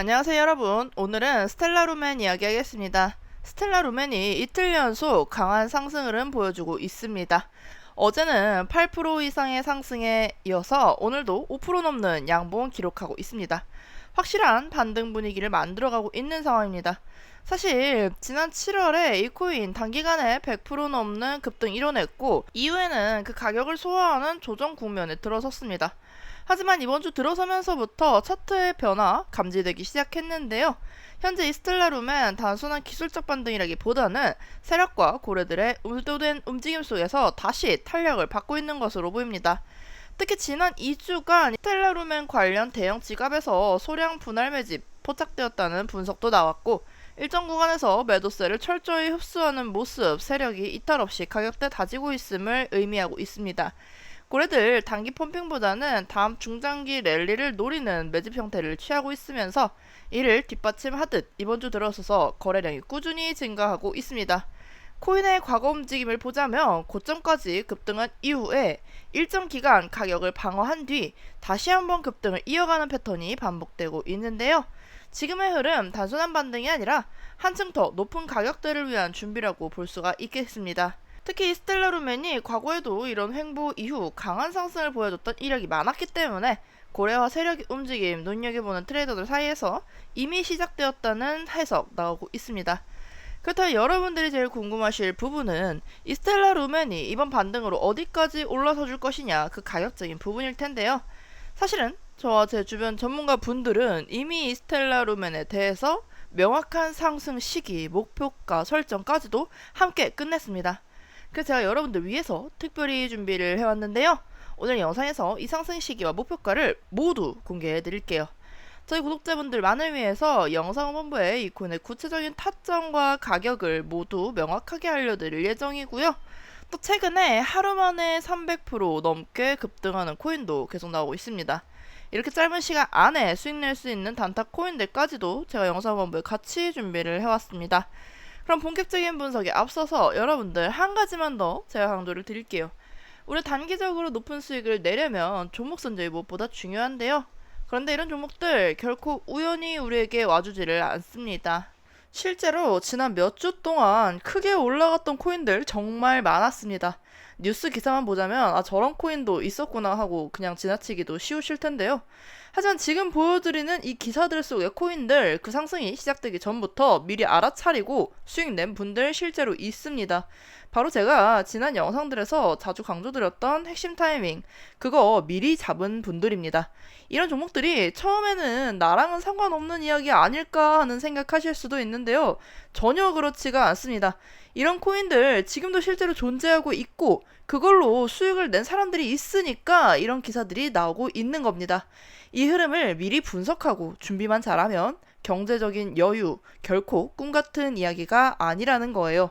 안녕하세요 여러분. 오늘은 스텔라 루멘 이야기하겠습니다. 스텔라 루멘이 이틀 연속 강한 상승 흐름 보여주고 있습니다. 어제는 8% 이상의 상승에 이어서 오늘도 5% 넘는 양봉 기록하고 있습니다. 확실한 반등 분위기를 만들어가고 있는 상황입니다. 사실 지난 7월에 이 코인 단기간에 100% 넘는 급등 이뤄냈고 이후에는 그 가격을 소화하는 조정 국면에 들어섰습니다. 하지만 이번 주 들어서면서부터 차트의 변화 감지되기 시작했는데요. 현재 이스텔라룸은 단순한 기술적 반등이라기보다는 세력과 고래들의 의도된 움직임 속에서 다시 탄력을 받고 있는 것으로 보입니다. 특히 지난 2주간 스텔라룸엔 관련 대형 지갑에서 소량 분할 매집 포착되었다는 분석도 나왔고 일정 구간에서 매도세를 철저히 흡수하는 모습 세력이 이탈 없이 가격대 다지고 있음을 의미하고 있습니다. 고래들 단기 펌핑보다는 다음 중장기 랠리를 노리는 매집 형태를 취하고 있으면서 이를 뒷받침하듯 이번 주 들어서서 거래량이 꾸준히 증가하고 있습니다. 코인의 과거 움직임을 보자면 고점까지 급등한 이후에 일정 기간 가격을 방어한 뒤 다시 한번 급등을 이어가는 패턴이 반복되고 있는데요. 지금의 흐름 단순한 반등이 아니라 한층 더 높은 가격대를 위한 준비라고 볼 수가 있겠습니다. 특히 스텔라루멘이 과거에도 이런 횡보 이후 강한 상승을 보여줬던 이력이 많았기 때문에 고래와 세력의 움직임 눈여겨보는 트레이더들 사이에서 이미 시작되었다는 해석 나오고 있습니다. 그렇다면 여러분들이 제일 궁금하실 부분은 이스텔라 루멘이 이번 반등으로 어디까지 올라서 줄 것이냐 그 가격적인 부분일 텐데요. 사실은 저와 제 주변 전문가 분들은 이미 이스텔라 루멘에 대해서 명확한 상승 시기, 목표가 설정까지도 함께 끝냈습니다. 그래서 제가 여러분들 위해서 특별히 준비를 해왔는데요. 오늘 영상에서 이 상승 시기와 목표가를 모두 공개해 드릴게요. 저희 구독자분들만을 위해서 영상 본부에 이 코인의 구체적인 타점과 가격을 모두 명확하게 알려드릴 예정이고요. 또 최근에 하루 만에 300% 넘게 급등하는 코인도 계속 나오고 있습니다. 이렇게 짧은 시간 안에 수익 낼 수 있는 단타 코인들까지도 제가 영상 본부에 같이 준비를 해왔습니다. 그럼 본격적인 분석에 앞서서 여러분들 한 가지만 더 제가 강조를 드릴게요. 우리 단기적으로 높은 수익을 내려면 종목 선정이 무엇보다 중요한데요. 그런데 이런 종목들 결코 우연히 우리에게 와주지를 않습니다. 실제로 지난 몇 주 동안 크게 올라갔던 코인들 정말 많았습니다. 뉴스 기사만 보자면 아 저런 코인도 있었구나 하고 그냥 지나치기도 쉬우실 텐데요. 하지만 지금 보여드리는 이 기사들 속의 코인들 그 상승이 시작되기 전부터 미리 알아차리고 수익 낸 분들 실제로 있습니다. 바로 제가 지난 영상들에서 자주 강조드렸던 핵심 타이밍 그거 미리 잡은 분들입니다. 이런 종목들이 처음에는 나랑은 상관없는 이야기 아닐까 하는 생각하실 수도 있는데요. 전혀 그렇지가 않습니다. 이런 코인들 지금도 실제로 존재하고 있고 그걸로 수익을 낸 사람들이 있으니까 이런 기사들이 나오고 있는 겁니다. 이 흐름을 미리 분석하고 준비만 잘하면 경제적인 여유 결코 꿈 같은 이야기가 아니라는 거예요.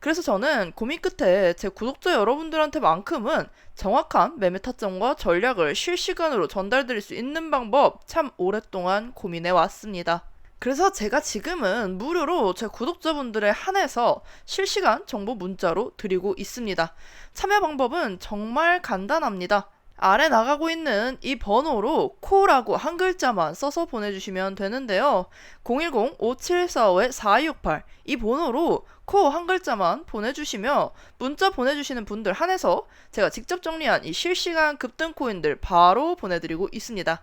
그래서 저는 고민 끝에 제 구독자 여러분들한테만큼은 정확한 매매 타점과 전략을 실시간으로 전달드릴 수 있는 방법 참 오랫동안 고민해 왔습니다. 그래서 제가 지금은 무료로 제 구독자분들에 한해서 실시간 정보 문자로 드리고 있습니다. 참여 방법은 정말 간단합니다. 아래 나가고 있는 이 번호로 코라고 한 글자만 써서 보내주시면 되는데요. 010-5745-4268 이 번호로 코 한 글자만 보내주시면 문자 보내주시는 분들 한해서 제가 직접 정리한 이 실시간 급등 코인들 바로 보내드리고 있습니다.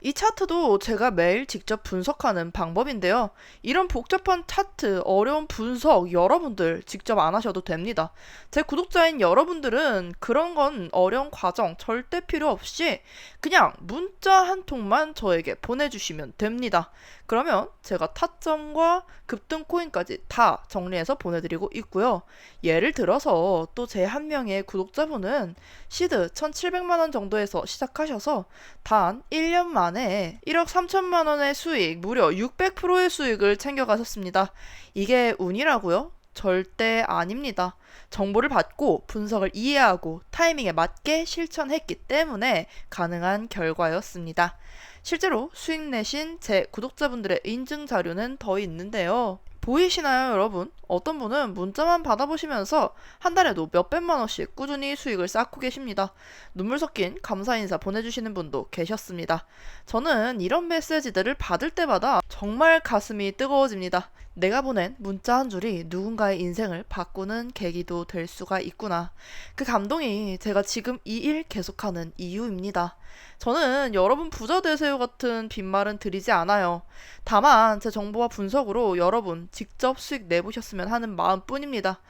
이 차트도 제가 매일 직접 분석하는 방법인데요. 이런 복잡한 차트, 어려운 분석 여러분들 직접 안 하셔도 됩니다. 제 구독자인 여러분들은 그런 건 어려운 과정 절대 필요 없이 그냥 문자 한 통만 저에게 보내주시면 됩니다. 그러면 제가 타점과 급등 코인까지 다 정리해서 보내드리고 있고요. 예를 들어서 또 제 한 명의 구독자분은 시드 1,700만 원 정도에서 시작하셔서 단 1년 만에 1억 3천만 원의 수익, 무려 600%의 수익을 챙겨가셨습니다. 이게 운이라고요? 절대 아닙니다. 정보를 받고 분석을 이해하고 타이밍에 맞게 실천했기 때문에 가능한 결과였습니다. 실제로 수익 내신 제 구독자분들의 인증 자료는 더 있는데요. 보이시나요, 여러분? 어떤 분은 문자만 받아보시면서 한 달에도 몇백만 원씩 꾸준히 수익을 쌓고 계십니다. 눈물 섞인 감사 인사 보내주시는 분도 계셨습니다. 저는 이런 메시지들을 받을 때마다 정말 가슴이 뜨거워집니다. 내가 보낸 문자 한 줄이 누군가의 인생을 바꾸는 계기도 될 수가 있구나. 그 감동이 제가 지금 이 일 계속하는 이유입니다. 저는 여러분 부자 되세요 같은 빈말은 드리지 않아요. 다만 제 정보와 분석으로 여러분 직접 수익 내보셨으면 하는 마음뿐입니다.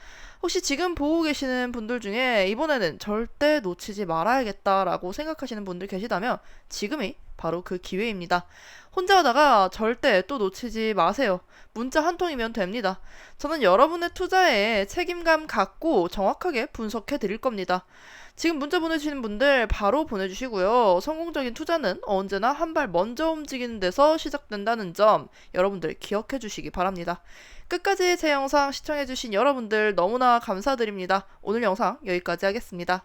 혹시 지금 보고 계시는 분들 중에 이번에는 절대 놓치지 말아야겠다라고 생각하시는 분들 계시다면 지금이 바로 그 기회입니다. 혼자 하다가 절대 또 놓치지 마세요. 문자 한 통이면 됩니다. 저는 여러분의 투자에 책임감 갖고 정확하게 분석해 드릴 겁니다. 지금 문자 보내주시는 분들 바로 보내주시고요. 성공적인 투자는 언제나 한 발 먼저 움직이는 데서 시작된다는 점 여러분들 기억해 주시기 바랍니다. 끝까지 제 영상 시청해주신 여러분들 너무나 감사드립니다. 오늘 영상 여기까지 하겠습니다.